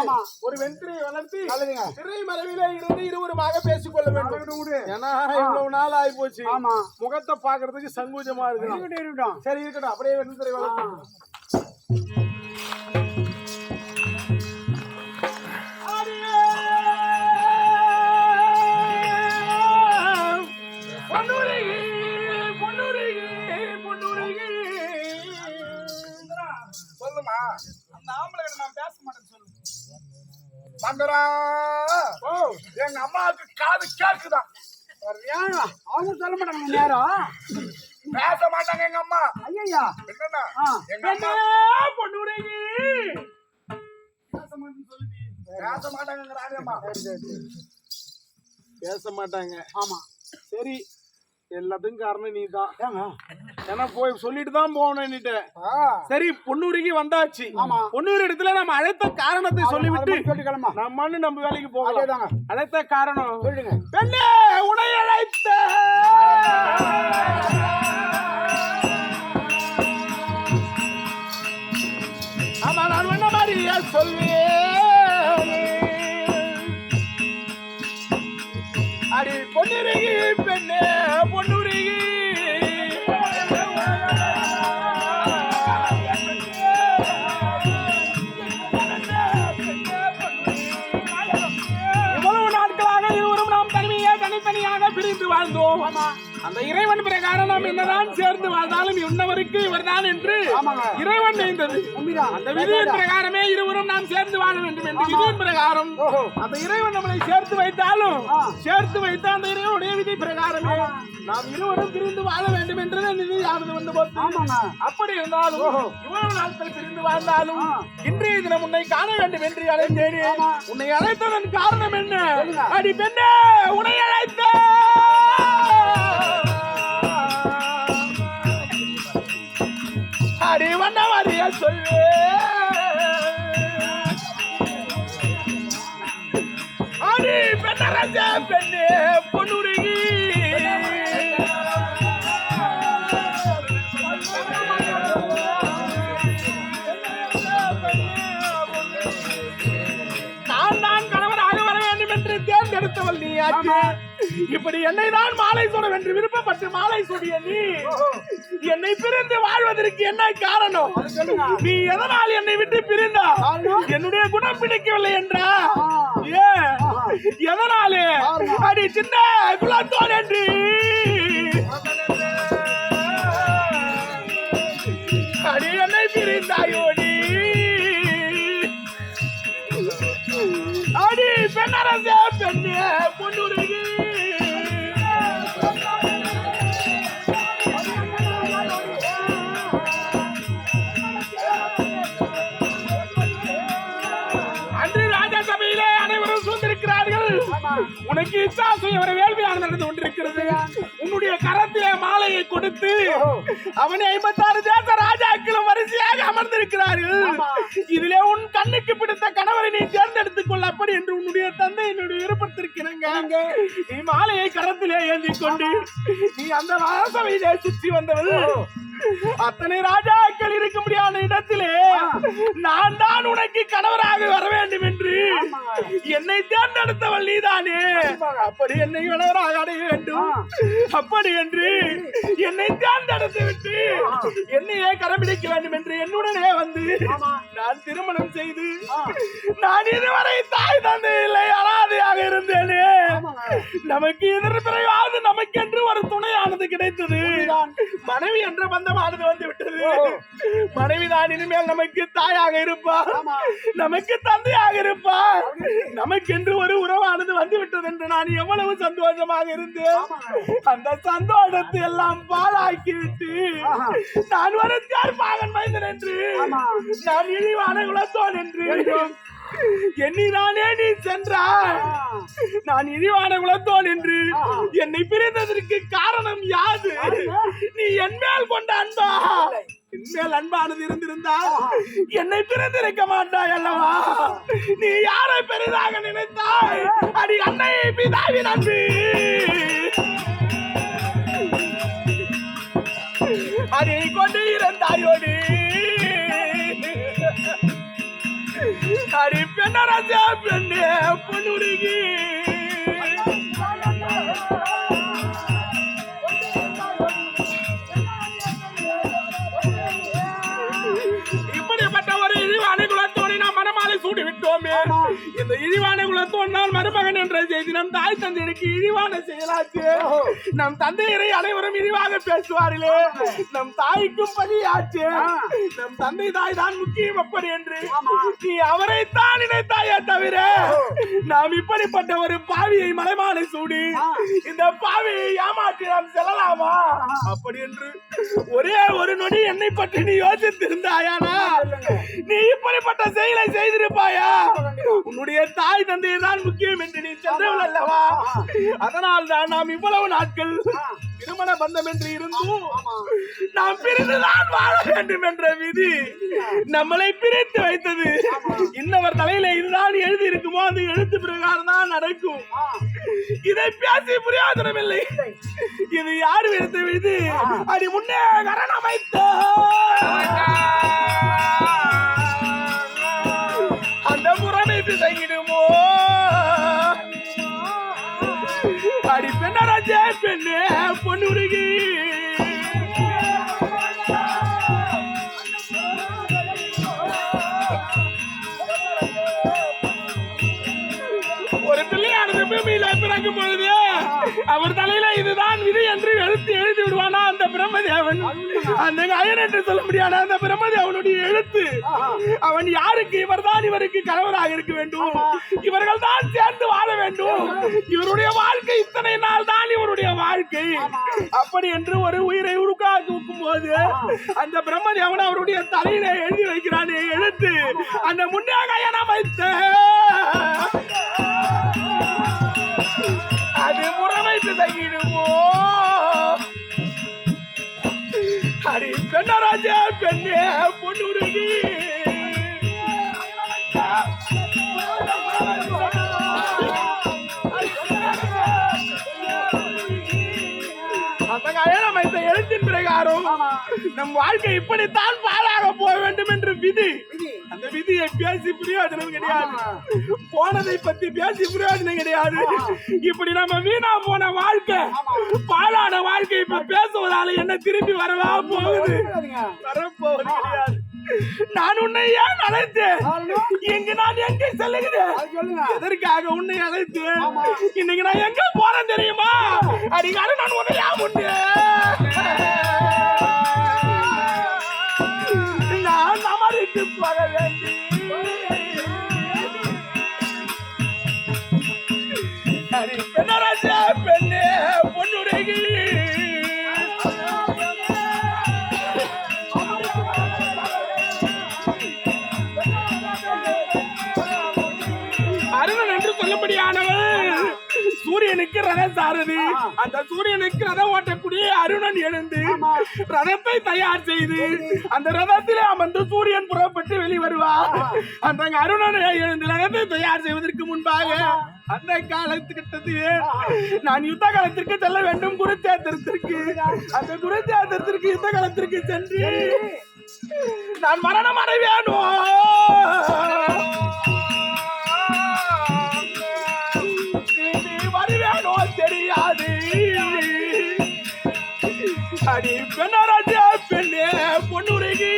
ஆமா. ஒரு வெற்றியை வளர்த்தி. திரை மறைவிலே இருந்து இருவருமாக பேசிக்கொள்ள வேண்டும். ஏன்னா இவ்வளவு நாள் ஆகி போச்சு. முகத்தை பாக்குறதுக்கு சங்கூஜமா இருக்கு. சரி இருக்கட்டும் அப்படியே வெற்றித்திரை வளர்த்து சொல்லுமா? அந்த ஆம்பளை கிட்ட நான் பேச மாட்டேன்னு சொல்லு. மந்தரா ஓ. எங்க அம்மாவுக்கு காது கேக்குதான் ஏன் அவங்க சொல்ல மாட்டாங்க நேரம் பேச மாட்டாங்க எங்க அம்மா. ஐயா என்னன்னா எங்க அம்மா பேச மாட்டேன்னு சொல்லுடி பேச மாட்டாங்க ராஜம்மா பேச மாட்டாங்க. ஆமா. சரி எல்லாத்துக்கும் காரணம் நீ தான் ஏன்னா போய் சொல்லிட்டு தான் போகணும்னுட்டு சரி பொன்னூருக்கு வந்தாச்சு. ஆமா. பொன்னூர் இடத்துல நம்ம அழைத்த காரணத்தை சொல்லிவிட்டு நம்ம நம்ம வேலைக்கு போகலாம். அழைத்த காரணம். சொல்லுங்க. பெண்ணே உனை அழைத்த. சொல்வேன்? அடி பொன்னுருகி அந்த இறைவன் பிரகாரம் நாம் என்னதான் சேர்ந்து வாழ்ந்தாலும் இன்னவருக்கு இவர்தான் என்று. இறைவன் உண்மைதான். அந்த விதியின் பிரகாரமே இருவரும் நாம் சேர்ந்து வாழ வேண்டும் என்று விதியின் பிரகாரம். அந்த இறைவன் நம்மளை சேர்த்து வைத்தாலும். சேர்த்து வைத்த அந்த இறைவனுடைய விதி பிரகாரமே நாம் இருவரும் பிரிந்து வாழ வேண்டும் என்று நிதியானது வந்து. அப்படி இருந்தாலும். இவ்வளவு நாட்கள் பிரிந்து வாழ்ந்தாலும். இன்றைய தினம் உன்னை காண வேண்டும் என்று அழைத்தேனே. உன்னை அழைத்ததன் காரணம் என்ன. அடி பெண்ணே உன்னை அழைத்த தேர்ந்தெடுத்தவள் பெண்ணே ஆச்சு. இப்படி என்னை தான் மாலை சூட என்று விருப்பப்பட்டு மாலை சூடிய நீ. என்னை பிரிந்து வாழ்வதற்கு என்ன காரணம்? நீ எதனால் என்னை விட்டு பிரிந்தா? என்னுடைய குணம் பிடிக்கவில்லை என்றா? ஏன்? எதனாலே? அடி சின்ன குலத்தோன் என்று அன்று ராஜசபையிலே அனைவரும் சூழ்ந்திருக்கிறார்கள். உனக்கு இச்சாசை ஒரு வேள்வியாக நடந்து கொண்டிருக்கிறது. உன்னுடைய கரத்திலே மாலையை கொடுத்து அவனை ஐம்பத்தாறு தேச ராஜாக்களும் வரிசையாக அமர்ந்திருக்கிறார்கள். இதிலே உன் கண்ணுக்கு பிடித்த கணவரை நீ தேர்ந்தெடுத்துக் கொள்ள அப்படி என்று உன்னுடைய தந்தை என்னுடைய விருப்பத்திருக்கிறாங்க நீ மாலையை கரத்திலே ஏந்தி கொண்டு நீ அந்த ராசவையிலே சுற்றி வந்தவள். அத்தனை ராஜாக்கள் இருக்க முடியாத இடத்திலே நான் தான் உனக்கு கணவராக வர வேண்டும் என்று. என்னை தேர்ந்தெடுத்தவள் நீதானே. அப்படி என்னை கணவராக அடைய வேண்டும். அப்படி என்று என்னை தேர்ந்தெடுத்து விட்டு என்னையே கரம்பிடிக்க வேண்டும் என்று என்னுடனே வந்து நான் திருமணம் செய்து நான் இதுவரை தாய் தந்தை இல்லை அனாதையாக இருந்தேனே. நமக்கு இதற்கு பிறகாவது நமக்கென்று ஒரு துணையானது கிடைத்தது. மனைவி என்ற பந்தமானது வந்து விட்டது மனைவிதான் இனிமேல் நமக்கு தாயாக இருப்பார் நமக்கு தந்தையாக இருப்பார் நமக்கென்று ஒரு உறவானது வந்து விட்டது என்று நான் எவ்வளவு சந்தோஷமாக இருந்தேன். அந்த சந்தோஷத்தை எல்லாம் பாழாக்கி விட்டு நான் ஒரு பாகன் மைந்தன் என்று நான் இழிவான குலத்தோன் என்று எண்ணினானே நீ சென்றாய்? நான் இழிவான குலத்தோன் என்று என்னை பிரிந்ததற்கு காரணம் யாது? நீ என் மேல் கொண்ட அன்பா? மேல் அன்பானது இருந்திருந்தால் என்னை பிரிந்திருக்க மாட்டாய் அல்லவா? நீ யாரை பெரிதாக நினைத்தாய்? அடி அன்னை பிதாவின் அன்பு. பெண்ணராஜா பெண்ணே பொண்ணுருகி நான் மருமகன் என்ற செய்தி நம் தாய் தந்தையருக்கு இழிவான செயலாச்சு. நம் தந்தையரை அனைவரும் இழிவாக பேசுவார்களே. நம் தாய்க்கும் பலியாச்சு. நம் தந்தை தாய் தான் முக்கியம் அப்படி என்று. நீ அவரை தான் நினைத்தாயே தவிர நாம் இப்படிப்பட்ட ஒரு பாவியை மலைமாலை சூடி இந்த பாவியை ஏமாற்றி நாம் செல்லலாமா? அப்படி என்று ஒரே ஒரு நொடி என்னை பற்றி நீ யோசித்திருந்தாயானா? நீ இப்படிப்பட்ட செயலை செய்திருப்பாயா? உன்னுடைய தாய் தந்தையை தான் முக்கியம் என்று நீ சென்றவள் அல்லவா? அதனால் தான் நாம் இவ்வளவு நாட்கள் திருமண பந்தம் என்று இருந்தும் நாம் பிரிந்துதான் வாழ வேண்டும் என்ற விதி நம்மளை பிரித்து வைத்தது. இன்னவர் தலையில இதுதான் எழுதி இருக்குமோ அந்த எழுத்து பிரகாரம் தான் நடக்கும் இதை பேசி பிரயோஜனம் இல்லை. இது யார் விடுத்த விதி? அடி முன்னே கரணம் பார்க்கும் பொழுது அவர் தலையில இதுதான் விதி என்று எழுத்து எழுதி விடுவானா அந்த பிரம்மதேவன்? அந்த அயன் என்று சொல்ல முடியாத அந்த பிரம்மதேவனுடைய எழுத்து? அவன் யாருக்கு இவர்தான் இவருக்கு கணவராக இருக்க வேண்டும்? இவர்கள் தான் சேர்ந்து வாழ வேண்டும். இவருடைய வாழ்க்கை இத்தனை நாள் தான் இவருடைய வாழ்க்கை. அப்படி என்று ஒரு உயிரை உருக்காக்கும் போது அந்த பிரம்மதேவன் அவருடைய தலையில எழுதி வைக்கிறானே எழுத்து. அந்த முன்னாக கயன வைத்த தங்கிடுமோ அடி பெண்ணராஜா பெண்ணே வைத்த எழுத்தின் பிரகாரம் நம் வாழ்க்கை இப்படித்தான் பாழாக போக வேண்டும் என்று விதி. அந்த விதியை பேசி பிரயோஜனம் கிடையாது. போனதை பத்தி பேசி பிரயோஜனம் கிடையாது. இப்படி நம்ம வீணா போன வாழ்க்கை பாழான வாழ்க்கை இப்ப பேசுவதால என்ன திரும்பி வரவா போகுது? வரப்போவது கிடையாது. நான் உன்னை ஏன் அழைத்தேன்? இங்கு நான் எங்க செல்லுகிறேன்? எதற்காக உன்னை அழைத்து இன்னைக்கு நான் எங்க போறேன் தெரியுமா? அடிக்கார நான் உன்னை ஏன் உண்டு சூரியனுக்கு ரத சாரதி. அந்த சூரியனுக்கு ரதம் ஓட்டக்கூடிய அருணன் எழுந்து ரதத்தை தயார் செய்து அந்த ரதத்திலே அமர்ந்து சூரியன் புறப்பட்டு வெளிவருவார் அந்த அருணன் எழுந்து ரதத்தை தயார் செய்வதற்கு முன்பாக அந்த காலத்துக்கிட்டது நான் யுத்த காலத்திற்கு செல்ல வேண்டும் குருச்சேத்திரத்திற்கு. அந்த குருச்சேத்திரத்திற்கு யுத்த காலத்திற்கு சென்று நான் மரணம் அடைவேணும் அடி பெண்ணராஜா பெண்ணே பொண்ணுருகி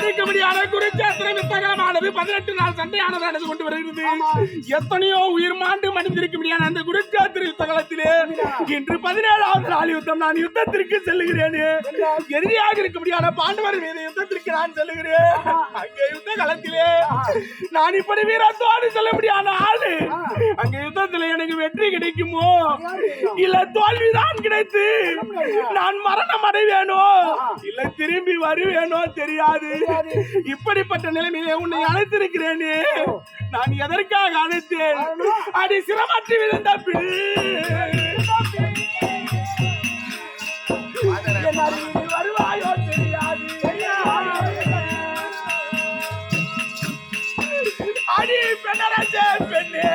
இருக்கும்படியான குருச்சேத்திரம் யுத்தகலமானது பதினெட்டு நாள் சண்டையானது நடந்து கொண்டு வருகிறது. எத்தனையோ உயிர் மாண்டு மடிந்திருக்கும்படியான அந்த குருஜாத்திரை யுத்த காலத்திலே இன்று பதினேழாவது நாள் யுத்தம் நான் யுத்தத்திற்கு செல்லுகிறேன். எதிரியாக முடியாத பாண்டவர் மீது யுத்தத்திற்கு நான் செல்லுகிறேன். அங்கே யுத்த காலத்திலே நான் இப்படி வீரத்தோடு முடியாத ஆளு. அங்கே யுத்தத்தில் எனக்கு வெற்றி கிடைக்குமோ? இல்ல தோல்விதான் கிடைத்து நான் மரணம் அடைவேனோ? இல்ல திரும்பி வருவேனோ தெரியாது. இப்படிப்பட்ட நிலைமையிலே உன்னை அழைத்திருக்கிறேன். நான் எதை எதற்காக அழைத்தேன்? அடி சிரமற்றி விழுந்த வருவாயோ தெரியாது. அடி பெண்ணரச பெண்ணே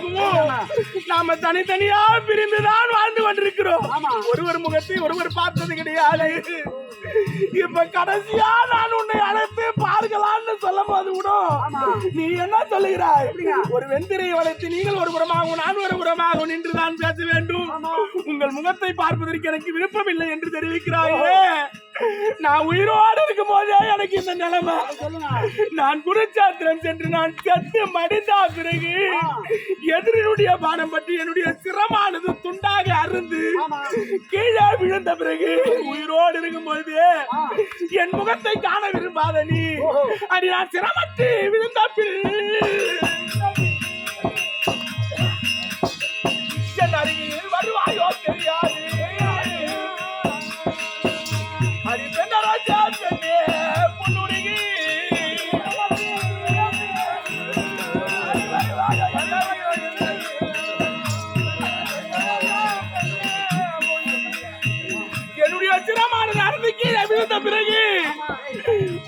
இருவருமாகவும் நாம தனித்தனியா பிரிந்துதான் வாழ்ந்து கொண்டிருக்கிறோம். ஒருவர் முகத்தை ஒருவர் பார்த்தது கிடையாது. இப்ப கடைசியா நான் உன்னை அழைத்து பார்க்கலாம்னு சொல்லும் போது கூட. நீ என்ன சொல்லுகிறாய்? ஒரு வெந்திரையை வளைத்து நீங்கள் ஒரு புறமாகவும் நான் ஒரு புறமாகவும் நின்று தான் பேச வேண்டும். உங்கள் முகத்தை பார்ப்பதற்கு எனக்கு விருப்பம் இல்லை என்று தெரிவிக்கிறாயே. நான் உயிரோடு இருக்கும் போதே எனக்கு இந்த நிலைமை. நான் குருச்சாத்திரம் சென்று நான் செத்து மடிந்த பிறகு எதிரினுடைய பானம் பற்றி என்னுடைய சிரமானது துண்டாக அருந்து கீழே விழுந்த பிறகு உயிரோடு இருக்கும் பொழுது என் முகத்தை காண விரும்பாத நீ. அடி நான் சிரமத்து விழுந்த பின்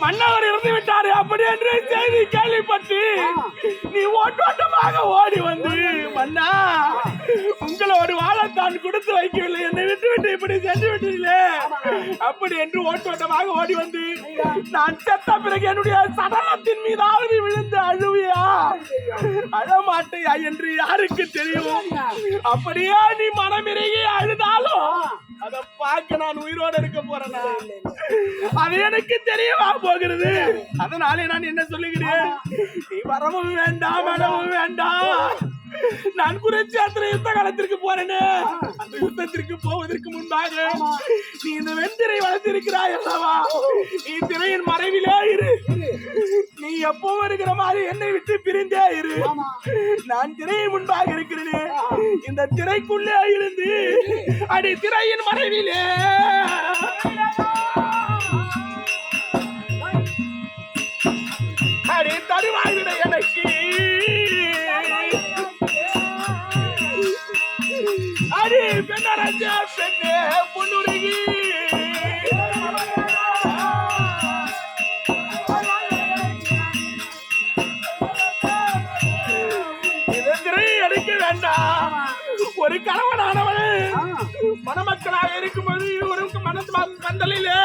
மன்னவர் இறந்து விட்டாரு அப்படி என்று செய்தி கேள்விப்பட்டு நீ ஓட்டோட்டமாக ஓடி வந்து மன்னா உங்களோடு வாழத்தான் கொடுத்து வைக்கவில்லை. என்னை விட்டு விட்டு இப்படி சென்று விட்டீர்களே. அப்படி என்று ஓட்டோட்டமாக ஓடி வந்து நான் செத்த பிறகு என்னுடைய சடலத்தின் மீதாவது விழுந்து அழுவியா? அழமாட்டையா என்று யாருக்கு தெரியும்? அப்படியே நீ மனமிறகி அழுதாலும் அத பார்க்க நான் உயிரோட இருக்க போறேனா? அது எனக்கு தெரியவா போகிறது? அதனாலே நான் என்ன சொல்லுகிறேன்? நீ வரவும் வேண்டாம் வரவும் வேண்டாம். நான் குருச்சேத்திர யுத்த காலத்திற்கு போறேனே. அந்த யுத்தத்திற்கு போவதற்கு முன்பாக நீ இந்த வெண்திரை வளர்த்திருக்கிறாய் அல்லவா? நீ திரையின் மறைவிலே இரு. நீ எப்பவும் இருக்கிற மாதிரி என்னை விட்டு பிரிந்தே இரு. நான் திரையின் முன்பாக இருக்கிறேனே. இந்த திரைக்குள்ளே இருந்து அடி திரையின் மறைவிலே. அடி தருவாய்விட ஒரு கணவனானவள். மணமக்களாக இருக்கும்போது இருவருக்கு மனசு பந்தலிலே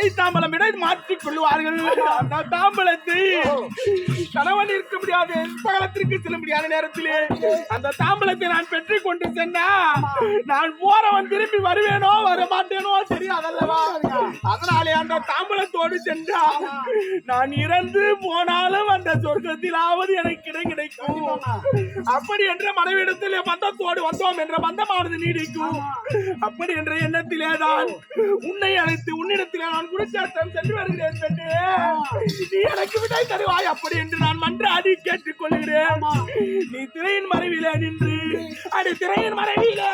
கை தாம்பலம் இடை மாற்றிக் கொள்வார்கள் அந்த தாம்பலத்தை கணவன் இருக்க முடியாது பகலத்திற்கு செல்ல முடியாத நேரத்திலே அந்த தாம்பலத்தை நான் பெற்றுக் கொண்டு சென்னா நான் போறவன் திரும்பி வருவேனோ வர மாட்டேனோ தெரியாதல்லவா? அதனாலே அந்த தாம்பலத்தோடு சென்றா நான் இறந்து போனாலும் அந்த சொர்க்கத்திலாவது எனக்கு இடம் கிடைக்கும். அப்படி என்ற மனைவிடத்திலே பந்தத்தோடு வந்தோம் என்ற பந்தமானது நீடிக்கும். அப்படி என்ற எண்ணத்திலே தான் உன்னை அழைத்து உன்னிடத்திலே நான் குருச்சாத்தம் சென்று வருகிறேன் பெண்ணே. நீ எனக்கு தருவாய் அப்படி என்று நான் மன்றாடி கேட்டுக் கொள்கிறேன் நீ திரையின் மறைவிலே நின்று அடி திரையின் மறைவிலே.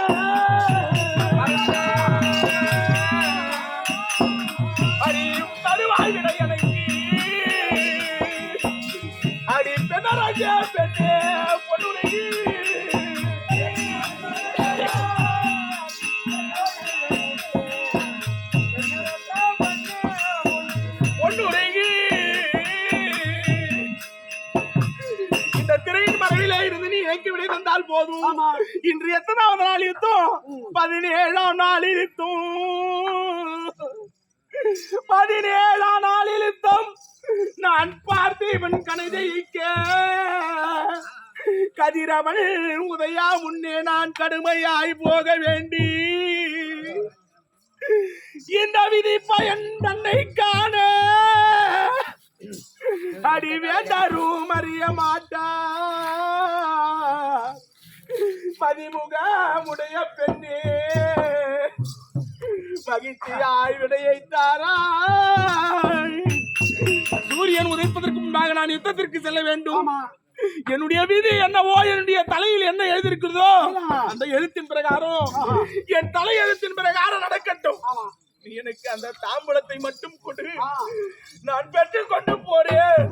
போதும். இன்று எத்தனாவது நாள் யுத்தம் பதினேழாம் நாள் யுத்தம் பதினேழாம் நாள் யுத்தம் நான் பார்த்தேவன் கனதைக்க கதிரவன் உதயா முன்னே நான் கடுமையாய் போக வேண்டி. இந்த விதி பயன் தன்னை காண. அடி வேண்டாரும் அறிய மாட்டா. பதிமுகமுடைய பெண்ணே. மகிழ்ச்சியாய் விடையை தாராய் சூரியன் உதைப்பதற்கு முன்பாக நான் யுத்தத்திற்கு செல்ல வேண்டும். என்னுடைய விதி என்னவோ என்னுடைய தலையில் என்ன எழுதியிருக்கிறதோ அந்த எழுத்தின் பிரகாரம் என் தலை எழுத்தின் பிரகாரம் நடக்கட்டும். நீ எனக்கு அந்த தாம்பூலத்தை மட்டும் கொடு. நான் பெற்றுக் கொண்டு போறேன்.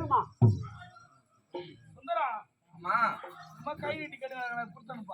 சுந்தரா. கை நீட்டி கேட்டு கொடுத்தனுப்பா